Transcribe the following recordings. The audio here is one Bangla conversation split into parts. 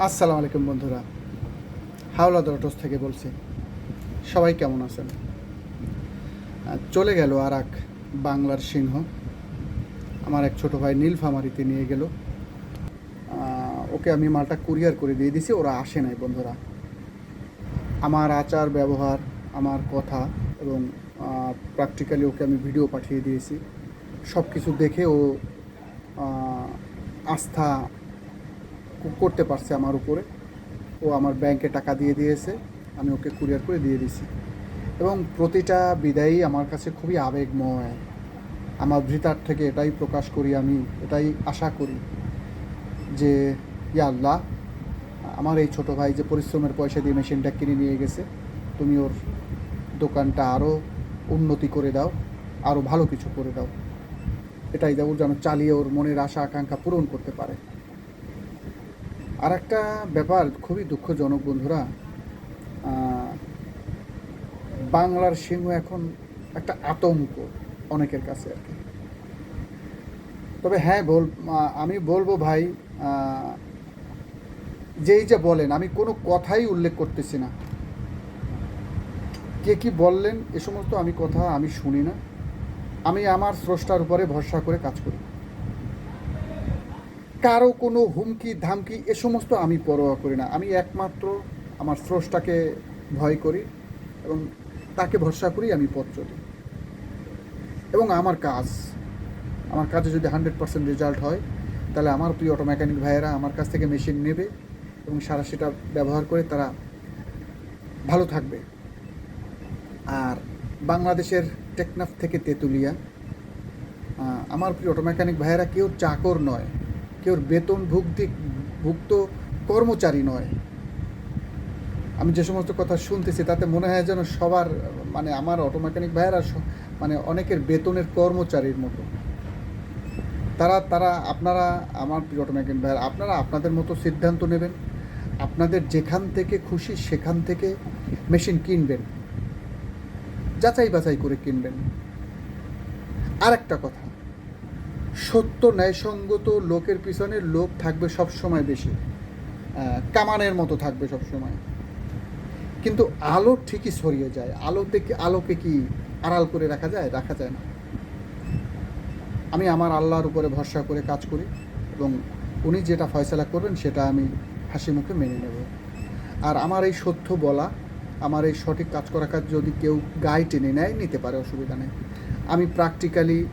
আসসালামু আলাইকুম বন্ধুরা। হাওলা দরটস থেকে বলছি। সবাই কেমন আছেন? চলে গেল আর এক বাংলার সিংহ। আমার এক ছোট ভাই নীলফামারিতে নিয়ে গেল। ওকে আমি মালটা কুরিয়ার করে দিয়ে দিছি ওরা আসে নাই বন্ধুরা। আমার আচার, ব্যবহার, আমার কথা এবং প্র্যাকটিক্যালি ওকে আমি ভিডিও পাঠিয়ে দিয়েছি। সব কিছু দেখে ও আস্থা করতে পারছে আমার উপরে। ও আমার ব্যাংকে টাকা দিয়ে দিয়েছে, আমি ওকে কুরিয়ার করে দিয়ে দিয়েছি। এবং প্রতিটা বিদায়ী আমার কাছে খুবই আবেগময়। আমার ভিতর থেকে এটাই প্রকাশ করি আমি, এটাই আশা করি যে, ইয়া আল্লাহ, আমার এই ছোট ভাই যে পরিশ্রমের পয়সা দিয়ে মেশিনটা কিনে নিয়ে গেছে, তুমি ওর দোকানটা আরও উন্নতি করে দাও আরও ভালো কিছু করে দাও। এটাই যেন যেন চালিয়ে ওর মনের আশা আকাঙ্ক্ষা পূরণ করতে পারে। আর একটা ব্যাপার খুবই দুঃখজনক, বন্ধুরা। বাংলার সিংহ এখন একটা আতঙ্ক অনেকের কাছে আর কি। তবে হ্যাঁ বল আমি বলব ভাই যেই যে বলেন, আমি কোনো কথাই উল্লেখ করতেছি না। কে কি বললেন, এ সমস্ত আমি কথা আমি শুনি না। আমি আমার স্রষ্টার উপরে ভরসা করে কাজ করি। কারও কোনো হুমকি, ধামকি, এ সমস্ত আমি পরোয়া করি না। আমি একমাত্র আমার স্রষ্টাকে ভয় করি এবং তাকে ভরসা করি আমি পথ চলি। এবং আমার কাজ, আমার কাজে যদি হান্ড্রেড পার্সেন্ট রেজাল্ট হয়, তাহলে আমার প্রিয় অটো মেকানিক ভাইয়েরা আমার কাছ থেকে মেশিন নেবে এবং সারা সেটা ব্যবহার করে তারা ভালো থাকবে। আর বাংলাদেশের টেকনাফ থেকে তেঁতুলিয়া আমার প্রিয় অটো মেকানিক ভাইয়েরা কেউ চাকর নয়। কেউ বেতন ভুক্তি ভুক্ত কর্মচারী নয়। আমি যে সমস্ত কথা শুনতেছি, তাতে মনে হয় যেন সবার মানে আমার অটো মেকানিক ভাইয়েরা মানে অনেকের বেতনের কর্মচারীর মতো। তারা তারা, আপনারা, আমার প্রিয় অটো মেকানিক ভাইয়েরা, আপনারা আপনাদের মতো সিদ্ধান্ত নেবেন। আপনাদের যেখান থেকে খুশি সেখান থেকে মেশিন কিনবেন। যাচাই বাছাই করে কিনবেন। আর একটা কথা সত্য ন্যায়সঙ্গত লোকের পিছনে লোক থাকবে সব সময় বেশি কামানের মতো থাকবে সব সময় কিন্তু আলো ঠিকই ছড়িয়ে যায়। আলো থেকে আলোকে কি আড়াল করে রাখা যায়? রাখা যায় না। আমি আমার আল্লাহর উপরে ভরসা করে কাজ করি এবং উনি যেটা ফয়সলা করবেন সেটা আমি হাসি মুখে মেনে নেব। আর আমার এই সত্য বলা, আমার এই সঠিক কাজ করা কাজ যদি কেউ গায়ে টেনে নেয়, নিতে পারে, অসুবিধা নেই। আমি প্র্যাকটিক্যালি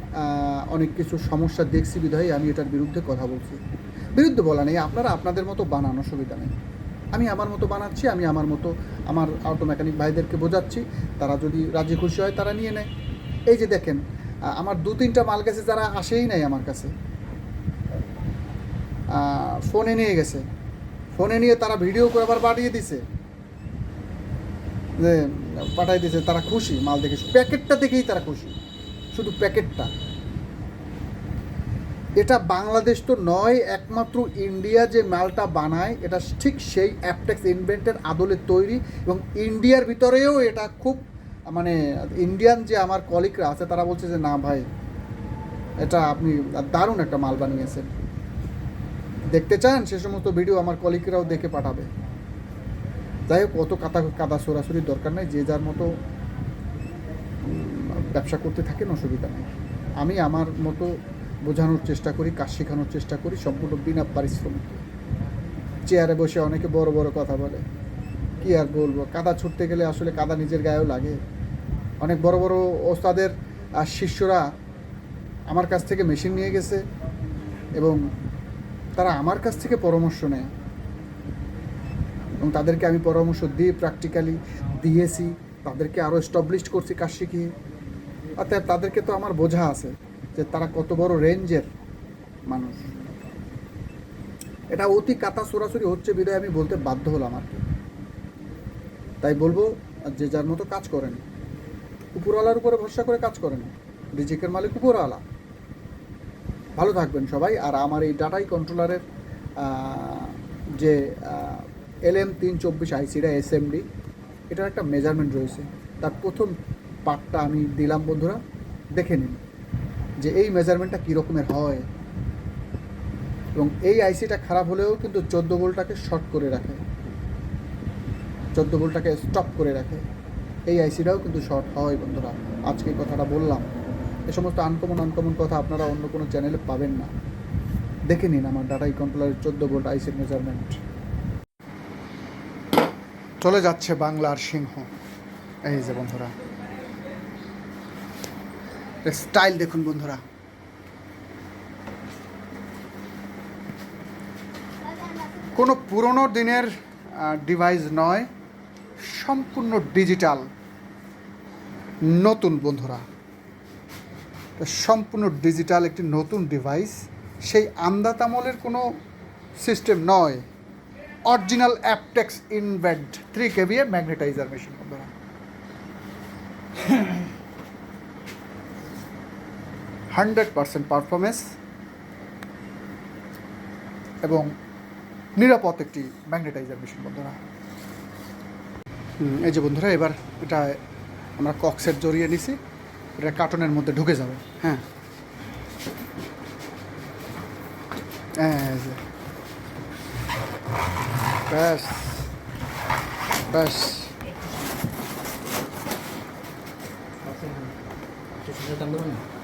অনেক কিছু সমস্যা দেখছি বিধায় আমি এটার বিরুদ্ধে কথা বলছি। বিরুদ্ধে বলা নেই, আপনারা আপনাদের মতো বানান সুবিধা নেই। আমি আমার মতো বানাচ্ছি, আমি আমার মতো আমার অটো মেকানিক ভাইদেরকে বোঝাচ্ছি, তারা যদি রাজি খুশি হয় তারা নিয়ে নেয়। এই যে দেখেন আমার দু তিনটা মাল গেছে, যারা আসেই নাই আমার কাছে। ফোনে নিয়ে গেছে। ফোনে নিয়ে তারা ভিডিও করে আবার পাঠিয়ে দিছে। যে, পাঠাই দিয়েছে তারা খুশি, মাল দেখে। প্যাকেটটা দেখেই তারা খুশি। শুধু প্যাকেটটা। এটা বাংলাদেশ তো নয়, একমাত্র ইন্ডিয়া যে মালটা বানায়, এটা ঠিক সেই অ্যাপটেক্স ইনভেন্টের আদলে তৈরি এবং ইন্ডিয়ার ভিতরেও এটা খুব মানে ইন্ডিয়ান যে আমার কলিগরা আছে, তারা বলছে যে, না ভাই, এটা আপনি দারুণ একটা মাল বানিয়েছেন। দেখতে চান, সে সমস্ত ভিডিও আমার কলিগরাও দেখে পাঠাবে। যাই হোক, অত কাদা কাদা সরাসরি দরকার নেই, যে যার মতো ব্যবসা করতে থাকেন, অসুবিধা নেই। আমি আমার মতো বোঝানোর চেষ্টা করি, কাজ শেখানোর চেষ্টা করি, সম্পূর্ণ বিনা পারিশ্রমিক। চেয়ারে বসে অনেকে বড় বড় কথা বলে। কি আর বলব? কাদা ছুটতে গেলে আসলে কাদা নিজের গায়েও লাগে। অনেক বড় বড় ওস্তাদের আর শিষ্যরা আমার কাছ থেকে মেশিন নিয়ে গেছে এবং তারা আমার কাছ থেকে পরামর্শ নেয়। এবং তাদেরকে আমি পরামর্শ দিয়ে প্র্যাকটিক্যালি দিয়েছি। তাদেরকে আরও এস্টাবলিশ করছি কাজ শিখিয়ে। অর্থাৎ তাদেরকে তো আমার বোঝা আছে। যে তারা কত বড় রেঞ্জের মানুষ। এটা অতি কাতা সরাসরি হচ্ছে বিদায়, আমি বলতে বাধ্য হলাম আর কি। তাই বলব, যে যার মতো কাজ করেন, উপরওয়ালার উপরে ভরসা করে কাজ করেন, রিজিকের মালিক উপরওয়ালা। ভালো থাকবেন সবাই, আর আমার এই ডাটাই কন্ট্রোলারের যে এল এম তিন চব্বিশ আইসিটা এসএমডি, এটার একটা মেজারমেন্ট রয়েছে। তার প্রথম পার্টটা আমি দিলাম, বন্ধুরা, দেখে নিন। যে এই মেজারমেন্টটা কী রকমের হয়? এবং এই আইসিটা খারাপ হলেও কিন্তু চোদ্দ ভোল্টটাকে শর্ট করে রাখে। চোদ্দ ভোল্টটাকে স্টপ করে রাখে। এই আইসিটাও কিন্তু শর্ট হয় বন্ধুরা। আজকে কথাটা বললাম। এ সমস্ত আনকমন আনকমন কথা আপনারা অন্য কোনো চ্যানেলে পাবেন না। দেখে নিন আমার ডাটাই কন্ট্রোলারের চোদ্দ ভোল্ট আইসির মেজারমেন্ট চলে যাচ্ছে বাংলার সিংহ। এই যে বন্ধুরা। স্টাইল দেখুন বন্ধুরা। কোনো পুরনো দিনের ডিভাইস নয়, সম্পূর্ণ ডিজিটাল নতুন বন্ধুরা। সম্পূর্ণ ডিজিটাল একটি নতুন ডিভাইস সেই আমদাতামলের কোনো সিস্টেম নয়। Original Aptex invent three KVA magnetizer machine বন্ধুরা। হান্ড্রেড পারসেন্ট পারফরমেন্স এবং নিরাপদ একটি ম্যাগনেটাইজার মেশিন বন্ধুরা। এই যে বন্ধুরা এবার এটা আমরা কক্সের জড়িয়ে নিছি। এটা কার্টনের মধ্যে ঢুকে যাবে হ্যাঁ। ব্যাস ব্যাস। হুম,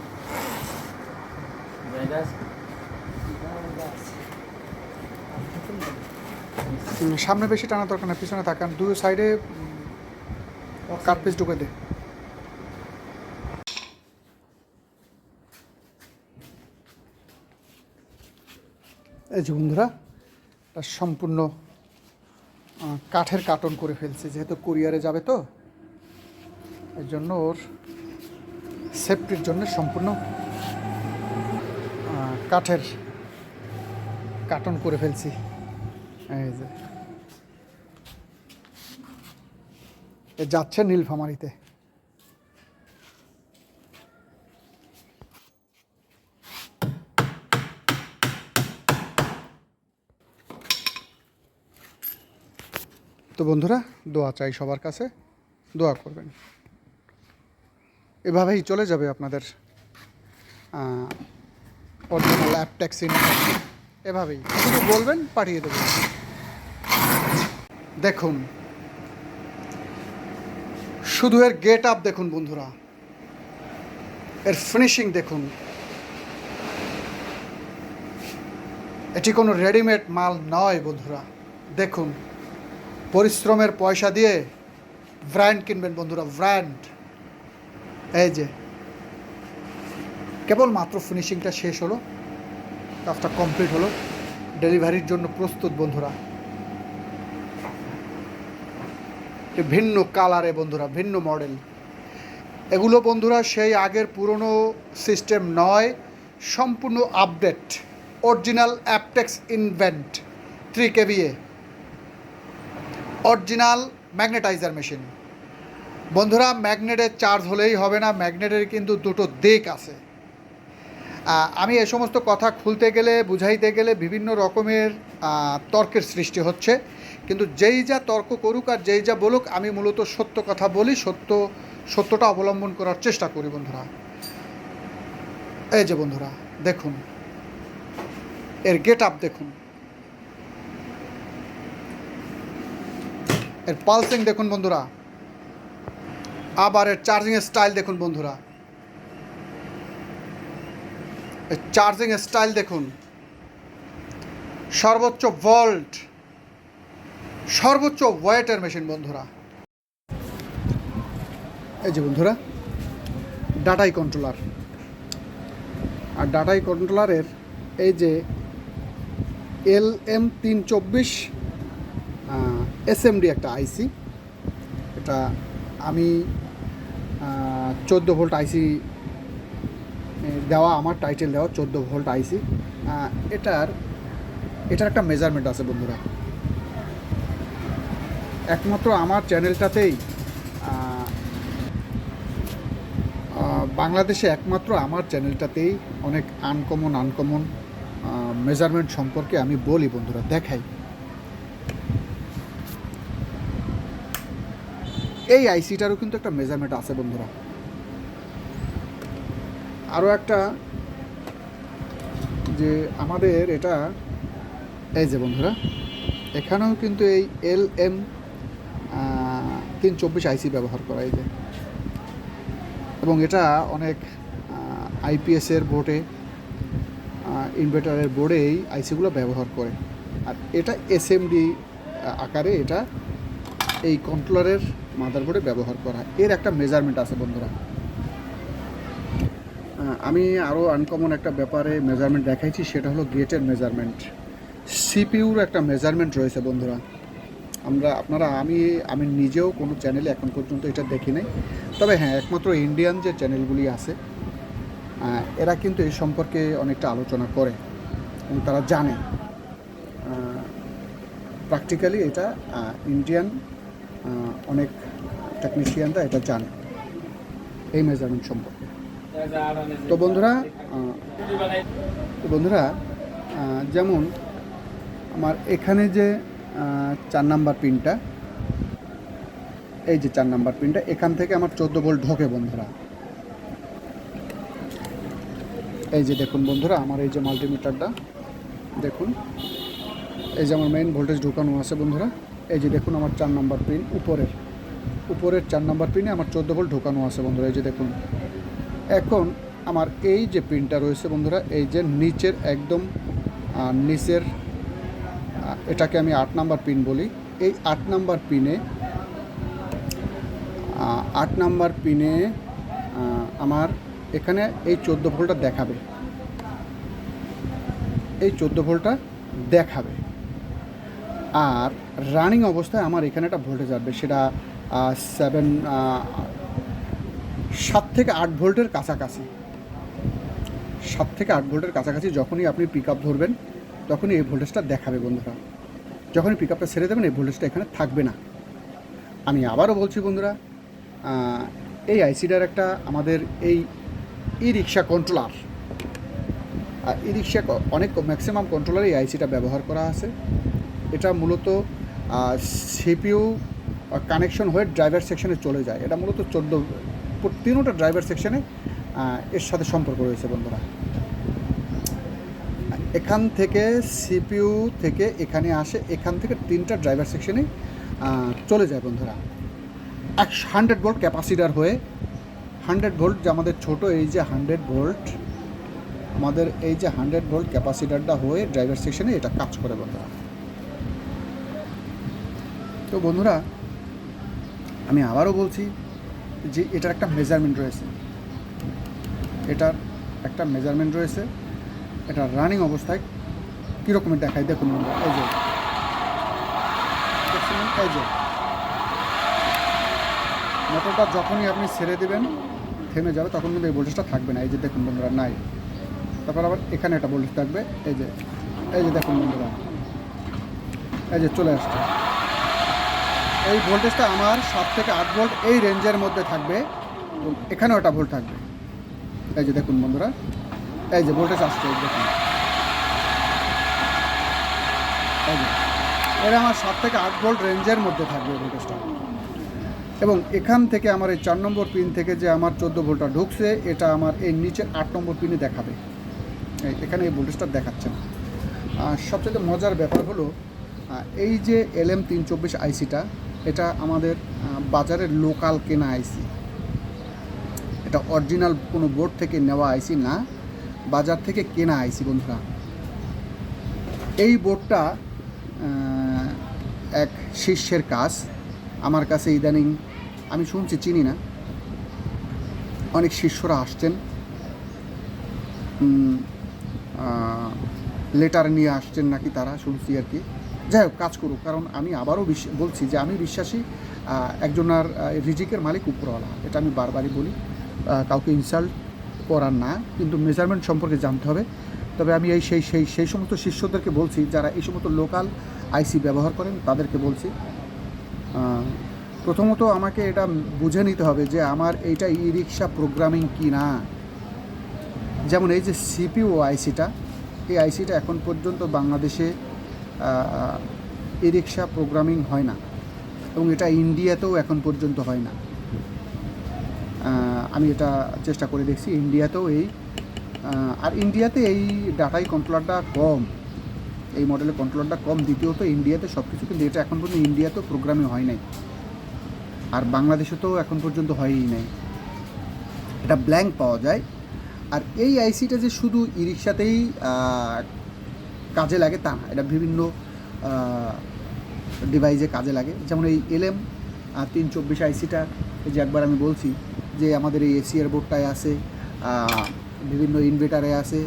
সামনে বেশি টানা দরকার না পিছনে তাকান দুই সাইডে কাট পিস ঢুকে দে। এই যে বন্ধুরা সম্পূর্ণ কাঠের কার্টন করে ফেলছে, যেহেতু কুরিয়ারে যাবে তো, এর জন্য ওর সেফটির জন্য সম্পূর্ণ কাঠের কার্টন করে ফেলছি। এই যে। যাচ্ছে নীলফামারিতে তো বন্ধুরা, দোয়া চাই সবার কাছে। দোয়া করবেন। এভাবেই চলে যাবে আপনাদের অরিজিনাল অ্যাপ ট্যাক্সি এভাবেই। শুধু বলবেন, পাঠিয়ে দেবেন। দেখুন। শুধু এর গেট আপ দেখুন, বন্ধুরা। এর ফিনিশিং দেখুন। এটি কোনো রেডিমেড মাল নয়, বন্ধুরা। দেখুন। পরিশ্রমের পয়সা দিয়ে ব্র্যান্ড কিনবেন, বন্ধুরা, ব্র্যান্ড। এই যে। কেবল মাত্র ফিনিশিংটা শেষ হলো। কাজটা কমপ্লিট হলো। ডেলিভারির জন্য প্রস্তুত বন্ধুরা। ভিন্ন কালারে বন্ধুরা, ভিন্ন মডেল এগুলো বন্ধুরা সেই আগের পুরনো সিস্টেম নয়, সম্পূর্ণ update original Aptex invent three KVA original magnetizer machine বন্ধুরা ম্যাগনেটের চার্জ হলেই হবে না ম্যাগনেটের কিন্তু দুটো দিক আছে। আমি এ সমস্ত কথা খুলতে গেলে, বুঝাইতে গেলে বিভিন্ন রকমের তর্কের সৃষ্টি হচ্ছে। কিন্তু যেই যা তর্ক করুক আর যেই যা বলুক, আমি মূলত সত্য কথা বলি, সত্য, সত্যটা অবলম্বন করার চেষ্টা করি বন্ধুরা। এই যে বন্ধুরা, দেখুন। এর গেট আপ দেখুন। এর পালসিং দেখুন বন্ধুরা। আবার এর চার্জিংয়ের স্টাইল দেখুন বন্ধুরা এর চার্জিং স্টাইল দেখুন। সর্বোচ্চ ভোল্ট সর্বোচ্চ ওয়েটের মেশিন বন্ধুরা। এই যে বন্ধুরা, ডাটাই কন্ট্রোলার আর ডাটাই কন্ট্রোলারের এই যে এল এম তিন চব্বিশ এসএমডি একটা আইসি। এটা আমি চোদ্দ ভোল্ট আইসি দেওয়া, আমার টাইটেল দেওয়া, চোদ্দ ভোল্ট আইসি এটার এটার একটা মেজারমেন্ট আছে বন্ধুরা। একমাত্র আমার চ্যানেলটাতেই বাংলাদেশে একমাত্র আমার চ্যানেলটাতেই অনেক আনকমন আনকমন মেজারমেন্ট সম্পর্কে আমি বলি বন্ধুরা, দেখাই। এই আইসিটারও কিন্তু একটা মেজারমেন্ট আছে বন্ধুরা। আরও একটা যে আমাদের এটা, এই যে বন্ধুরা, এখানেও কিন্তু এই এল এম তিন চব্বিশ আইসি ব্যবহার করা এই যে। এবং এটা অনেক আইপিএসের বোর্ডে ইনভার্টারের বোর্ডেই আইসিগুলো ব্যবহার করে। আর এটা এসএমডি আকারে এটা এই কন্ট্রোলারের মাদারবোর্ডে ব্যবহার করা। হয়। এর একটা মেজারমেন্ট আছে বন্ধুরা। আমি আরও আনকমন একটা ব্যাপারে মেজারমেন্ট দেখাইছি, সেটা হলো গেটের মেজারমেন্ট সিপিউর একটা মেজারমেন্ট রয়েছে বন্ধুরা। আমরা, আপনারা, আমি আমি নিজেও কোনো চ্যানেলে এখন পর্যন্ত এটা দেখি নাই। তবে হ্যাঁ একমাত্র ইন্ডিয়ান যে চ্যানেলগুলি আছে এরা কিন্তু এই সম্পর্কে অনেকটা আলোচনা করে এবং তারা জানে। প্র্যাকটিক্যালি এটা ইন্ডিয়ান অনেক টেকনিশিয়ানরা এটা জানে, এই মেজারমেন্ট সম্পর্কে। তো বন্ধুরা তো বন্ধুরা যেমন আমার এখানে যে চার নাম্বার পিনটা, এই যে চার নাম্বার পিনটা, এখান থেকে আমার চোদ্দ ভোল্ট ঢোকে বন্ধুরা। এই যে দেখুন বন্ধুরা, আমার এই যে মাল্টিমিটারটা, দেখুন, এই যে আমার মেইন ভোল্টেজ ঢোকানো আছে বন্ধুরা, এই যে দেখুন আমার চার নাম্বার পিন উপরের উপরের চার নাম্বার পিনে আমার চোদ্দ ভোল্ট ঢোকানো আছে বন্ধুরা, এই যে দেখুন। এখন আমার এই যে পিনটা রয়েছে বন্ধুরা, এই যে নিচের একদম নিচের এটাকে আমি আট নাম্বার পিন বলি। এই আট নাম্বার পিনে আট নাম্বার পিনে আমার এখানে এই চোদ্দ ভোল্টটা দেখাবে। এই চোদ্দ ভোল্টটা দেখাবে। আর রানিং অবস্থায় আমার এখানে একটা ভোল্টেজ আসবে, সেটা সেভেন সাত থেকে আট ভোল্টের কাছাকাছি। সাত থেকে আট ভোল্টের কাছাকাছি যখনই আপনি পিক আপ ধরবেন, তখনই এই ভোল্টেজটা দেখাবে বন্ধুরা। যখনই পিক আপটা ছেড়ে দেবেন, এই ভোল্টেজটা এখানে থাকবে না। আমি আবারও বলছি বন্ধুরা এই আইসিটার একটা আমাদের এই ই রিক্সা কন্ট্রোলার আর ই রিক্সা অনেক ম্যাক্সিমাম কন্ট্রোলার এই আইসিটা ব্যবহার করা আছে। এটা মূলত সিপিইউ কানেকশন হয়ে ড্রাইভার সেকশনে চলে যায়। এটা মূলত চোদ্দ তিনোটা ড্রাইভার সেকশনে এর সাথে সম্পর্ক রয়েছে বন্ধুরা। এখান থেকে সিপিইউ থেকে এখানে আসে, এখান থেকে তিনটা ড্রাইভার সেকশনে চলে যায় বন্ধুরা। এক হান্ড্রেড ভোল্ট ক্যাপাসিটার হয়ে হান্ড্রেড ভোল্ট যে আমাদের ছোট এই যে হান্ড্রেড ভোল্ট আমাদের এই যে হান্ড্রেড ভোল্ট ক্যাপাসিটারটা হয়ে ড্রাইভার সেকশনে এটা কাজ করে বন্ধুরা। তো বন্ধুরা, আমি আবারও বলছি যে এটার একটা মেজারমেন্ট রয়েছে। এটার একটা মেজারমেন্ট রয়েছে। এটা রানিং অবস্থায় কীরকমের দেখায়? দেখুন এই যে। এই যে। মোটরটা যখনই আপনি ছেড়ে দেবেন, থেমে যাবে, তখন কিন্তু এই ভোল্টেজটা থাকবে না। এই যে দেখুন বন্ধুরা, নাই। তারপর আবার এখানে একটা ভোল্টেজ থাকবে। এই যে এই যে দেখুন বন্ধুরা। এই যে চলে আসছে। এই ভোল্টেজটা আমার সাত থেকে আট ভোল্ট, এই রেঞ্জের মধ্যে থাকবে। এখানেও একটা ভোল্ট থাকবে। এই যে দেখুন বন্ধুরা, এই যে ভোল্টেজ আসছে দেখুন। এই এটা আমার সাত থেকে আট ভোল্ট রেঞ্জের মধ্যে থাকবে ভোল্টেজটা। এবং এখান থেকে আমার এই চার নম্বর পিন থেকে যে আমার চোদ্দ ভোল্টটা ঢুকছে, এটা আমার এই নিচের আট নম্বর পিনে দেখাবে। এখানে এই ভোল্টেজটা দেখাচ্ছে না। আর সবচেয়ে মজার ব্যাপার হলো এই যে এল এম তিন চব্বিশ আইসিটা এটা আমাদের বাজারের লোকাল কেনা আইসি এটা অরিজিনাল কোনো বোর্ড থেকে নেওয়া আইসি না, বাজার থেকে কেনা আইসি বন্ধুরা। এই বোর্ডটা এক শিষ্যের কাজ। আমার কাছে ইদানিং, আমি শুনছি, চিনি না। অনেক শিষ্যরা আসছেন। লেটার নিয়ে আসছেন নাকি তারা, শুনছি আর কি। যাই হোক, কাজ করুক, কারণ আমি আবারও বলছি যে আমি বিশ্বাসী একজনার রিজিকের মালিক উপরওয়ালা। এটা আমি বারবারই বলি কাউকে ইনসাল্ট করার না, কিন্তু মেজারমেন্ট সম্পর্কে জানতে হবে। তবে আমি এই সেই সেই সেই সমস্ত শিষ্যদেরকে বলছি, যারা এই সমস্ত লোকাল আইসি ব্যবহার করেন, তাদেরকে বলছি প্রথমত আমাকে এটা বুঝে নিতে হবে যে আমার এইটা ই রিক্সা প্রোগ্রামিং কি না। যেমন এই যে সিপিও আইসিটা এই আইসিটা এখন পর্যন্ত বাংলাদেশে ই রিক্সা প্রোগ্রামিং হয় না এবং এটা ইন্ডিয়াতেও এখন পর্যন্ত হয় না। আমি এটা চেষ্টা করে দেখছি, ইন্ডিয়াতেও এই আর ইন্ডিয়াতে এই ডাটাই কন্ট্রোলারটা কম, এই মডেলের কন্ট্রোলারটা কম, দ্বিতীয়ত ইন্ডিয়াতে সব কিছু কিন্তু এটা এখন পর্যন্ত ইন্ডিয়াতেও প্রোগ্রামে হয় নাই, আর বাংলাদেশে তো এখন পর্যন্ত হয়ই নাই। এটা ব্ল্যাঙ্ক পাওয়া যায়, আর এই আইসিটা যে শুধু ই রিক্সাতেই কাজে লাগে তা না, এটা বিভিন্ন ডিভাইসে কাজে লাগে। যেমন এই এলএম তিন চব্বিশ আইসিটা যে একবার আমি বলছি যে আমাদের এই এসিআর বোর্ডটায় আছে বিভিন্ন ইনভার্টারে আছে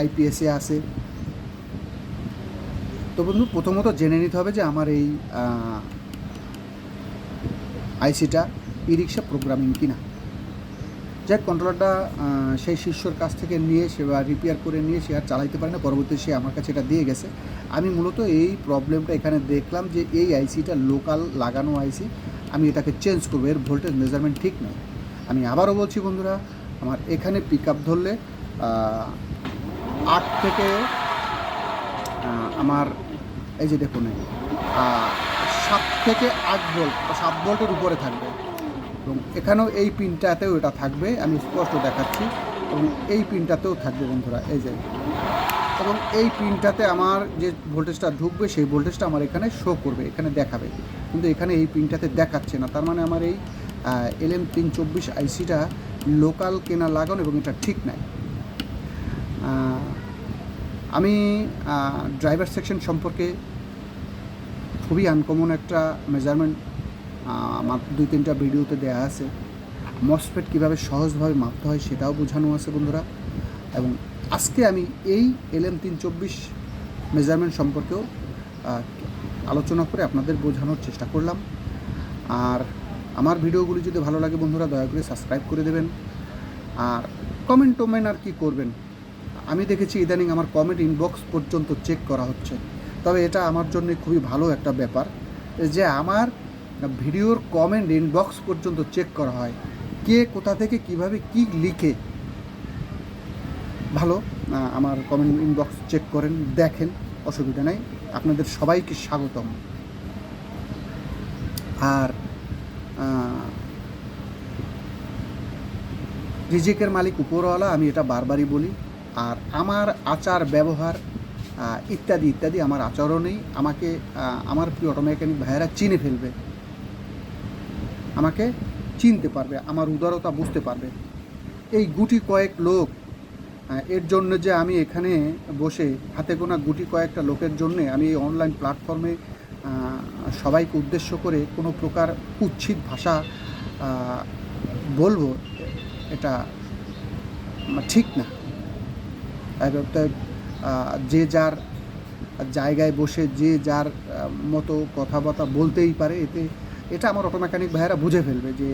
আইপিএসে আছে। তো বন্ধু, প্রথমত জেনে নিতে হবে যে আমার এই আইসিটা ই রিক্সা প্রোগ্রামিং কিনা। যাক কন্ট্রোলারটা সেই শিষ্যর কাছ থেকে নিয়ে সে বা রিপেয়ার করে নিয়ে সে আর চালাইতে পারে না। পরবর্তী সে আমার কাছে এটা দিয়ে গেছে। আমি মূলত এই প্রবলেমটা এখানে দেখলাম যে এই আইসিটা লোকাল লাগানো আইসি আমি এটাকে চেঞ্জ করব। এর ভোল্টেজ মেজারমেন্ট ঠিক নয় আমি আবারও বলছি, বন্ধুরা, আমার এখানে পিক আপ ধরলে আট থেকে আমার, এই যে দেখুন সাত থেকে আট ভোল্ট সাত ভোল্টের উপরে থাকবে। এবং এখানেও এই পিনটাতেও এটা থাকবে, আমি স্পষ্ট দেখাচ্ছি। এবং এই পিনটাতেও থাকবে বন্ধুরা, এই যে। এবং এই পিনটাতে আমার যে ভোল্টেজটা ঢুকবে, সেই ভোল্টেজটা আমার এখানে শো করবে, এখানে দেখাবে। কিন্তু এখানে এই পিনটাতে দেখাচ্ছে না, তার মানে আমার এই এল এম তিন চব্বিশ আইসিটা লোকাল কেনা লাগানো এবং এটা ঠিক নাই। আমি ড্রাইভার সেকশন সম্পর্কে খুবই আনকমন একটা মেজারমেন্ট আমার দুই তিনটা ভিডিওতে দেওয়া আছে। মসফেট কীভাবে সহজভাবে মাপতে হয় সেটাও বোঝানো আছে বন্ধুরা। এবং আজকে আমি এই এল এম তিন চব্বিশ মেজারমেন্ট সম্পর্কেও আলোচনা করে আপনাদের বোঝানোর চেষ্টা করলাম। আর আমার ভিডিওগুলি যদি ভালো লাগে বন্ধুরা, দয়া করে সাবস্ক্রাইব করে দেবেন। আর কমেন্ট টমেন্ট আর কি করবেন, আমি দেখেছি ইদানিং আমার কমেন্ট ইনবক্স পর্যন্ত চেক করা হচ্ছে। তবে এটা আমার জন্য খুবই ভালো একটা ব্যাপার যে আমার ভিডিওর কমেন্ট ইনবক্স পর্যন্ত চেক করা হয়। কে কোথা থেকে কীভাবে কি লিখে? ভালো? আমার কমেন্ট ইনবক্স চেক করেন, দেখেন, অসুবিধা নেই। আপনাদের সবাইকে স্বাগতম। আর রিজিকের মালিক উপরওয়ালা, আমি এটা বারবারই বলি, আর আমার আচার, ব্যবহার ইত্যাদি ইত্যাদি আমার আচরণেই আমাকে আমার প্রিয় অটো মেকানিক ভাইয়েরা চিনে ফেলবে। আমাকে চিনতে পারবে, আমার উদারতা বুঝতে পারবে। এই গুটি কয়েক লোক এর জন্য যে আমি এখানে বসে হাতে গোনা গুটি কয়েকটা লোকের জন্যে আমি এই অনলাইন প্ল্যাটফর্মে সবাইকে উদ্দেশ্য করে কোনো প্রকার কুৎসিত ভাষা বলব, এটা ঠিক না। যে যার জায়গায় বসে, যে যার মতো কথাবার্তা বলতেই পারে, এতে এটা আমার অটো মেকানিক ভাইয়েরা বুঝে ফেলবে যে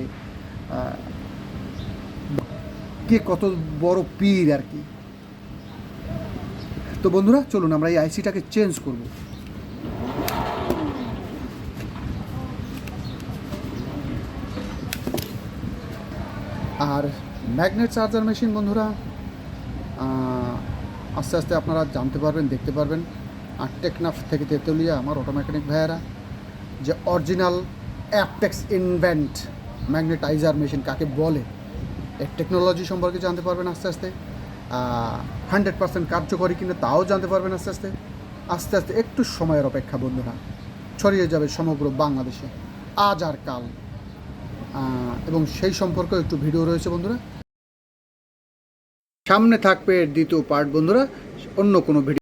কে কত বড় পীর আর কি। তো বন্ধুরা, চলুন আমরা এই আইসিটাকে চেঞ্জ করব। আর ম্যাগনেট চার্জার মেশিন বন্ধুরা আস্তে আস্তে আপনারা জানতে পারবেন, দেখতে পারবেন। আর টেকনাফ থেকে তেতুলিয়া, আমার অটো মেকানিক ভাইয়েরা, যে original Aptex invent magnetizer machine কাকে বলে? এর টেকনোলজি সম্পর্কে জানতে পারবেন আস্তে আস্তে। হান্ড্রেড পার্সেন্ট কার্যকরী কিনা তাও জানতে পারবেন আস্তে আস্তে। আস্তে আস্তে একটু সময়ের অপেক্ষা বন্ধুরা, ছড়িয়ে যাবে সমগ্র বাংলাদেশে আজ আর কাল। এবং সেই সম্পর্কেও একটু ভিডিও রয়েছে বন্ধুরা। সামনে থাকবে দ্বিতীয় পার্ট বন্ধুরা, অন্য কোনো ভিডিও